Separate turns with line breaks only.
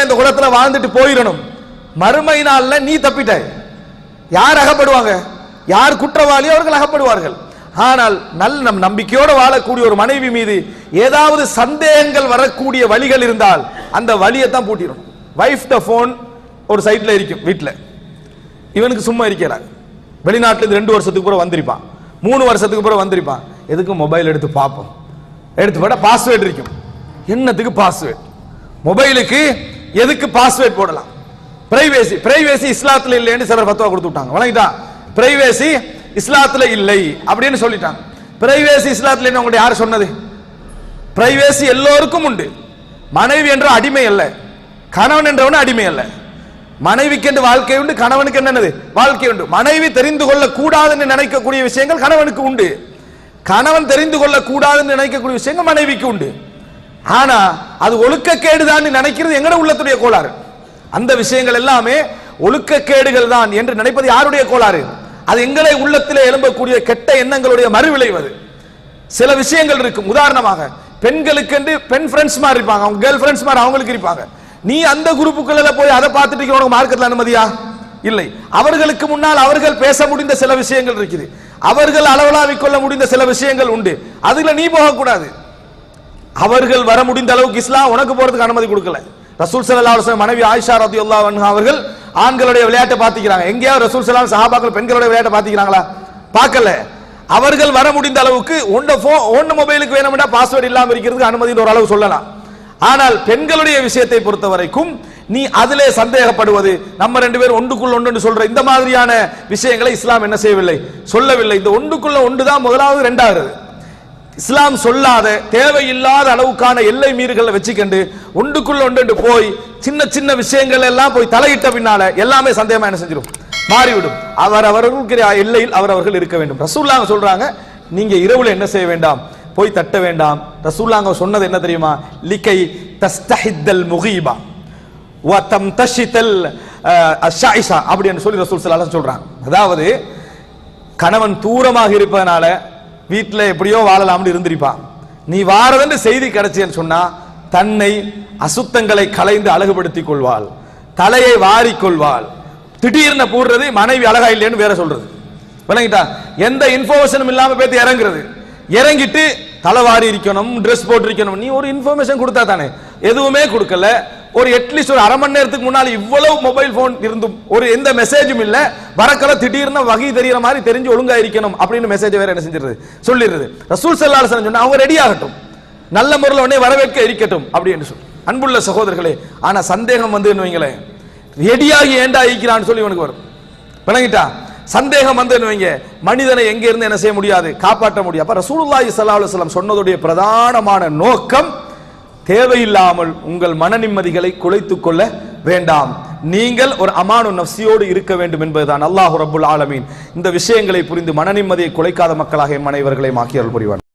நிம்மதியா இந்த குளத்துல வாழ்ந்துட்டு போயிடணும். மறுமை நாள்ல நீ தப்பிட்ட. யார் அகப்படுவாங்க? யார் குற்றவாளி? அவர்கள் அகப்படுவார்கள். ஆனால் நல்ல நம் நம்பிக்கையோடு வாழக்கூடிய ஒரு மனைவி மீது ஏதாவது சந்தேகங்கள் வரக்கூடிய வழிகள் இருந்தால் அந்த வழியை தான் பூட்டிடும் வைஃப் த ஃபோன் ஒரு சைட்ல இருக்கும் வீட்டில் இவனுக்கு சும்மா இருக்கிறாங்க வெளிநாட்டுல இருந்து ரெண்டு வருஷத்துக்கு பிறகு வந்திருப்பான். மூணு வருஷத்துக்கு பிறகு வந்திருப்பான். எதுக்கு மொபைல் எடுத்து பார்ப்போம்? எடுத்து போட பாஸ்வேர்டு இருக்கும். என்னத்துக்கு பாஸ்வேர்டு மொபைலுக்கு எதுக்கு பாஸ்வேர்ட் போடலாம்? பிரைவேசி பிரைவேசி இஸ்லாத்துல இல்லைன்னு சிலர் பத்துவா கொடுத்து விட்டாங்க வணங்கிட்டா? பிரைவேசி இஸ்லாத்துல இல்லை அப்படின்னு சொல்லிட்டாங்க. பிரைவேசி இஸ்லாத்துல என்ன யார் சொன்னது? பிரைவேசி எல்லோருக்கும் உண்டு. மனைவி என்ற அடிமை அல்ல. கணவன் என்றவன் அடிமை அல்ல. மனைவிக்கு என்று வாழ்க்கை உண்டு கணவனுக்கு என்னது? வாழ்க்கை உண்டு. மனைவி தெரிந்து கொள்ள கூடாதுன்னு நினைக்கக்கூடிய விஷயங்கள் கணவனுக்கு உண்டு. கணவன் தெரிந்து கொள்ள கூடாதுன்னு நினைக்கக்கூடிய விஷயங்கள் மனைவிக்கு உண்டு. ஆனா அது ஒழுக்கக்கேடுதான் நினைக்கிறது எங்கட உள்ளத்துடைய கோளாறு. அந்த விஷயங்கள் எல்லாமே ஒழுக்கக்கேடுகள் தான் என்று நினைப்பது யாருடைய கோளாறு? அது எங்களை உள்ளத்திலே எழும்பக்கூடிய கெட்ட எண்ணங்களுடைய மறுவிளைவது சில விஷயங்கள் இருக்கும். உதாரணமாக பெண்களுக்கு என்று பெண் ஃப்ரெண்ட்ஸ் மாதிரி இருப்பாங்க. அவங்க கேர்ள் ஃப்ரெண்ட்ஸ் மாதிரி அவங்களுக்கு இருப்பாங்க. நீ அந்த குரூப்புக்குள்ள போய் அதை பார்த்துட்டு உனக்கு மார்க்கெட்ல அனுமதியா? இல்லை. அவர்களுக்கு முன்னால் அவர்கள் பேச முடிந்த சில விஷயங்கள் இருக்குது. அவர்கள் அளவலாவிக் கொள்ள முடிந்த சில விஷயங்கள் உண்டு. அதுல நீ போகக்கூடாது. அவர்கள் வர முடிந்த அளவுக்கு இஸ்லாம் உனக்கு போறதுக்கு அனுமதி கொடுக்கல. ரசூல் ஸல்லல்லாஹு மனைவி ஆயிஷா ரத்தி அன்ஹா அவர்கள் ஆண்களுடைய விளையாட்டை பார்த்திக்கிறாங்க. எங்கேயாவது ரசூல் சலாம் சஹாபாக்கள் பெண்களுடைய விளையாட்டை பார்த்திக்கிறாங்களா? பார்க்கல. அவர்கள் வர முடிந்த அளவுக்கு உண்ட ஃபோ ஒன்னு மொபைலுக்கு வேணும்னா பாஸ்வேர்டு இல்லாமல் இருக்கிறதுக்கு அனுமதின்னு ஒரு அளவு சொல்லலாம். ஆனால் பெண்களுடைய விஷயத்தை பொறுத்த வரைக்கும் நீ அதிலே சந்தேகப்படுவது நம்ம ரெண்டு பேரும் ஒன்றுக்குள்ள ஒன்று சொல்ற இந்த மாதிரியான விஷயங்களை இஸ்லாம் என்ன செய்யவில்லை. சொல்லவில்லை. இந்த ஒன்றுக்குள்ள ஒன்று தான் முதலாவது ரெண்டாவது. இஸ்லாம் சொல்லாத தேவையில்லாத அளவுக்கான எல்லை மீறுகளை வச்சுக்கண்டு ஒன்றுக்குள்ள ஒன்று போய் சின்ன சின்ன விஷயங்கள் எல்லாம் போய் தலையிட்ட பின்னால எல்லாமே சந்தேகமா என்ன செஞ்சிடும் மாறிவிடும். அவர் அவர்களுக்கு எல்லையில் அவர் அவர்கள் இருக்க வேண்டும். ரசூல்லாங்க சொல்றாங்க நீங்க இரவுல என்ன செய்ய வேண்டாம்? போய் தட்ட வேண்டாம். ரசூல்லாங்க சொன்னது என்ன தெரியுமா? லிக்கை தஸ்தஹித்தல் முகீபா. வத்தம் தஷித்தல் அஷாயிஷா அப்படின்னு சொல்லி ரசூல் ஸல்லல்லாஹு சொல்றாங்க. அதாவது கணவன் தூரமாக இருப்பதனால வீட்டில் எப்படியோ வாழலாம்னு இருந்திருப்பான் நீ வாரதென்று செய்தி கிடைச்சேன்னு சொன்னா தன்னை அசுத்தங்களை களைந்து அழகுபடுத்திக் கொள்வாள். தலையை வாரிக் கொள்வாள். திடீர்னு போடுறது மனைவி அழகா இல்லைன்னு வேற சொல்றது. விளங்கிட்டா? எந்த இன்ஃபர்மேஷனும் இல்லாம பேத்து இறங்குறது. இறங்கிட்டு தலைவாரி இருக்கணும் ட்ரெஸ் போட்டிருக்கணும். நீ ஒரு இன்ஃபர்மேஷன் கொடுத்தா தானே. எதுவுமே கொடுக்கல. ஒரு அட்லீஸ்ட் ஒரு அரை மணி நேரத்துக்கு முன்னால் இவ்வளவு மொபைல் போன் இருந்தும் ஒரு எந்த மெசேஜும் இல்ல. வரக்கல திடீர்னு வகை தெரியற மாதிரி தெரிஞ்சு ஒழுங்கா இருக்கணும் அப்படின்னு மெசேஜ் வேற என்ன செஞ்சிருது சொல்லிடுது. ரசூல் செல்லால அலைஹி சொன்னா அவங்க ரெடி ஆகட்டும். நல்ல முறையில் உடனே வரவேற்க இருக்கட்டும். அப்படின்னு சொல்லி அன்புள்ள சகோதரர்களே ஆனா சந்தேகம் வந்து வைங்களேன். ரெடியாகி ஏண்டா ஈக்கிறான்னு சொல்லி இவனுக்கு வரும். விளங்கிட்டா? சந்தேகம் வந்து வைங்க. மனிதனை எங்க இருந்து என்ன செய்ய முடியாது? காப்பாற்ற முடியாது அப்ப ரசூலுல்லாஹி ஸல்லல்லாஹு அலைஹி வஸல்லம் சொன்னதுடைய பிரதானமான நோக்கம் தேவையில்லாமல் உங்கள் மன நிம்மதிகளை குலைத்துக் கொள்ள வேண்டாம். நீங்கள் ஒரு அமானு நஃப்சியோடு இருக்க வேண்டும் என்பதுதான் அல்லாஹு ரபுல் ஆலமீன். இந்த விஷயங்களை புரிந்து மன நிம்மதியை குலைக்காத மக்களாக என் மனைவர்களை ஆக்கியல் புரிவான்.